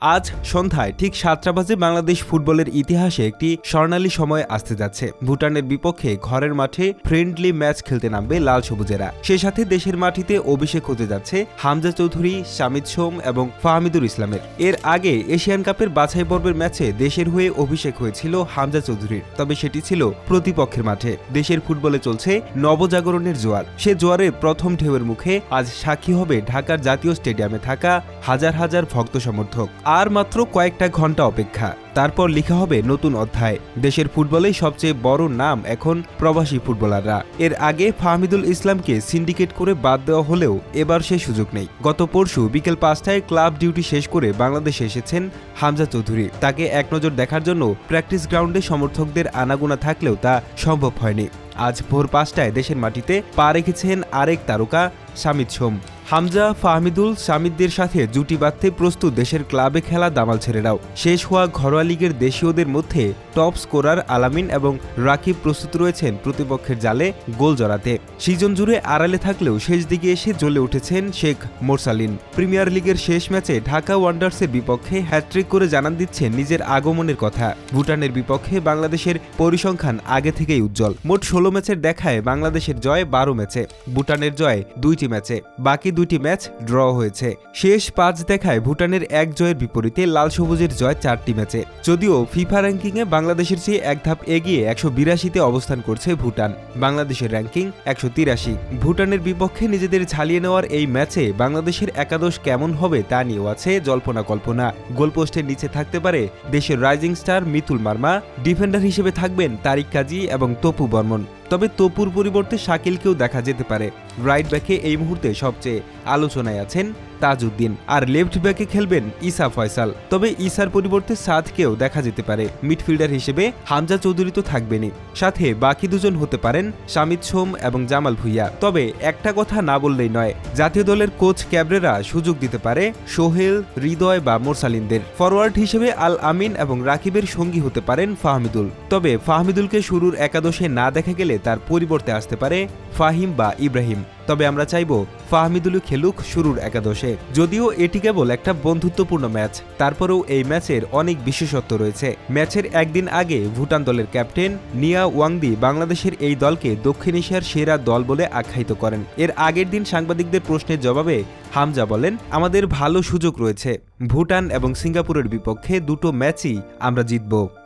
আজ সন্ধ্যায় ঠিক সাতটা বাজে বাংলাদেশ ফুটবলের ইতিহাসে একটি স্বর্ণালী সময় আসতে যাচ্ছে। ভুটানের বিপক্ষে ঘরের মাঠে ফ্রেন্ডলি ম্যাচ খেলতে নামবে লাল সবুজেরা। সে সাথে দেশের মাটিতে অভিষেক হতে যাচ্ছে হামজা চৌধুরী শামিদ সোম এবং ফাহমিদুল ইসলামের। এর আগে এশিয়ান কাপের বাছাই পর্বের ম্যাচে দেশের হয়ে অভিষেক হয়েছিল হামজা চৌধুরীর। তবে সেটি ছিল প্রতিপক্ষের মাঠে। দেশের ফুটবলে চলছে নবজাগরণের জোয়ার। সে জোয়ারের প্রথম ঢেউয়ের মুখে আজ সাক্ষী হবে ঢাকার জাতীয় স্টেডিয়ামে থাকা হাজার হাজার ভক্ত সমর্থক। আর মাত্র কয়েকটা ঘণ্টা অপেক্ষা। তারপর লেখা হবে নতুন অধ্যায়। দেশের ফুটবলে সবচেয়ে বড় নাম এখন প্রবাসী ফুটবলাররা। এর আগে ফাহমিদুল ইসলামকে সিন্ডিকেট করে বাদ দেওয়া হলেও এবার সে সুযোগ নেই। গত পরশু বিকেল পাঁচটায় ক্লাব ডিউটি শেষ করে বাংলাদেশে এসেছেন হামজা চৌধুরী। তাকে এক নজর দেখার জন্য প্র্যাকটিস গ্রাউন্ডে সমর্থকদের আনাগোনা থাকলেও তা সম্ভব হয়নি। আজ ভোর পাঁচটায় দেশের মাটিতে পা রেখেছেন আরেক তারকা সামিদ সোম। হামজা, ফাহমিদুল, সামিদদের সাথে জুটি বাঁধতে প্রস্তুত দেশের ক্লাবে খেলা দামাল ছেলেরাও। শেষ হওয়া ঘরোয়া লিগের দেশীয়দের মধ্যে টপ স্কোরার আলামিন এবং রাকিব প্রস্তুত রয়েছেন প্রতিপক্ষের জালে গোল জড়াতে। সিজন জুড়ে আড়ালে থাকলেও শেষ দিকে এসে জ্বলে উঠেছেন শেখ মোরসালিন। প্রিমিয়ার লিগের শেষ ম্যাচে ঢাকা ওয়ান্ডার্সের বিপক্ষে হ্যাট্রিক করে জানান দিচ্ছেন নিজের আগমনের কথা। ভুটানের বিপক্ষে বাংলাদেশের পরিসংখ্যান আগে থেকেই উজ্জ্বল। মোট ষোলো ম্যাচের দেখায় বাংলাদেশের জয় বারো ম্যাচে। ভুটানের জয় দুইটি ম্যাচে। বাকি দুইটি ম্যাচ ড্র হয়েছে। শেষ পাঁচ দেখায় ভুটানের এক জয়ের বিপরীতে লাল সবুজের জয় চারটি ম্যাচে। যদিও ফিফা র্যাঙ্কিংয়ে বাংলাদেশের চেয়ে এক ধাপ এগিয়ে একশো বিরাশিতে অবস্থান করছে ভুটান। বাংলাদেশের র্যাঙ্কিং একশো তিরাশি। ভুটানের বিপক্ষে নিজেদের ঝালিয়ে নেওয়ার এই ম্যাচে বাংলাদেশের একাদশ কেমন হবে তা নিয়েও আছে জল্পনা কল্পনা। গোলপোস্টের নিচে থাকতে পারে দেশের rising star Mitul Marma. Defender হিসেবে থাকবেন তারিক কাজী এবং তপু বর্মন। তবে তপুর পরিবর্তে শাকিলকেও দেখা যেতে পারে। রাইট ব্যাকে এই মুহূর্তে সবচেয়ে আলোচনায় আছেন তাজউদ্দিন আর লেফট ব্যাকে খেলবেন ইসা ফয়সাল। তবে ইসার পরিবর্তে সাদকেও দেখা যেতে পারে। মিডফিল্ডার হিসেবে হামজা চৌধুরী তো থাকবেনই। সাথে বাকি দুজন হতে পারেন শামিদ সোম এবং জামাল ভুইয়া। তবে একটা কথা না বললেই নয়, জাতীয় দলের কোচ ক্যাবরেরা সুযোগ দিতে পারে সোহেল, হৃদয় বা মোরসালিনদের। ফরওয়ার্ড হিসেবে আল আমিন এবং রাকিবের সঙ্গী হতে পারেন ফাহমিদুল। তবে ফাহমিদুলকে শুরুর একাদশে না দেখা গেলে তার পরিবর্তে আসতে পারে ফাহিম বা ইব্রাহিম। তবে আমরা চাইব ফাহমিদুলও খেলুক শুরুর একাদশে। যদিও এটি কেবল একটা বন্ধুত্বপূর্ণ ম্যাচ, তারপরেও এই ম্যাচের অনেক বিশেষত্ব রয়েছে। ম্যাচের একদিন আগে ভুটান দলের ক্যাপ্টেন নিয়া ওয়াংদি বাংলাদেশের এই দলকে দক্ষিণ এশিয়ার সেরা দল বলে আখ্যায়িত করেন। এর আগের দিন সাংবাদিকদের প্রশ্নের জবাবে হামজা বলেন, আমাদের ভালো সুযোগ রয়েছে। ভুটান এবং সিঙ্গাপুরের বিপক্ষে দুটো ম্যাচই আমরা জিতব।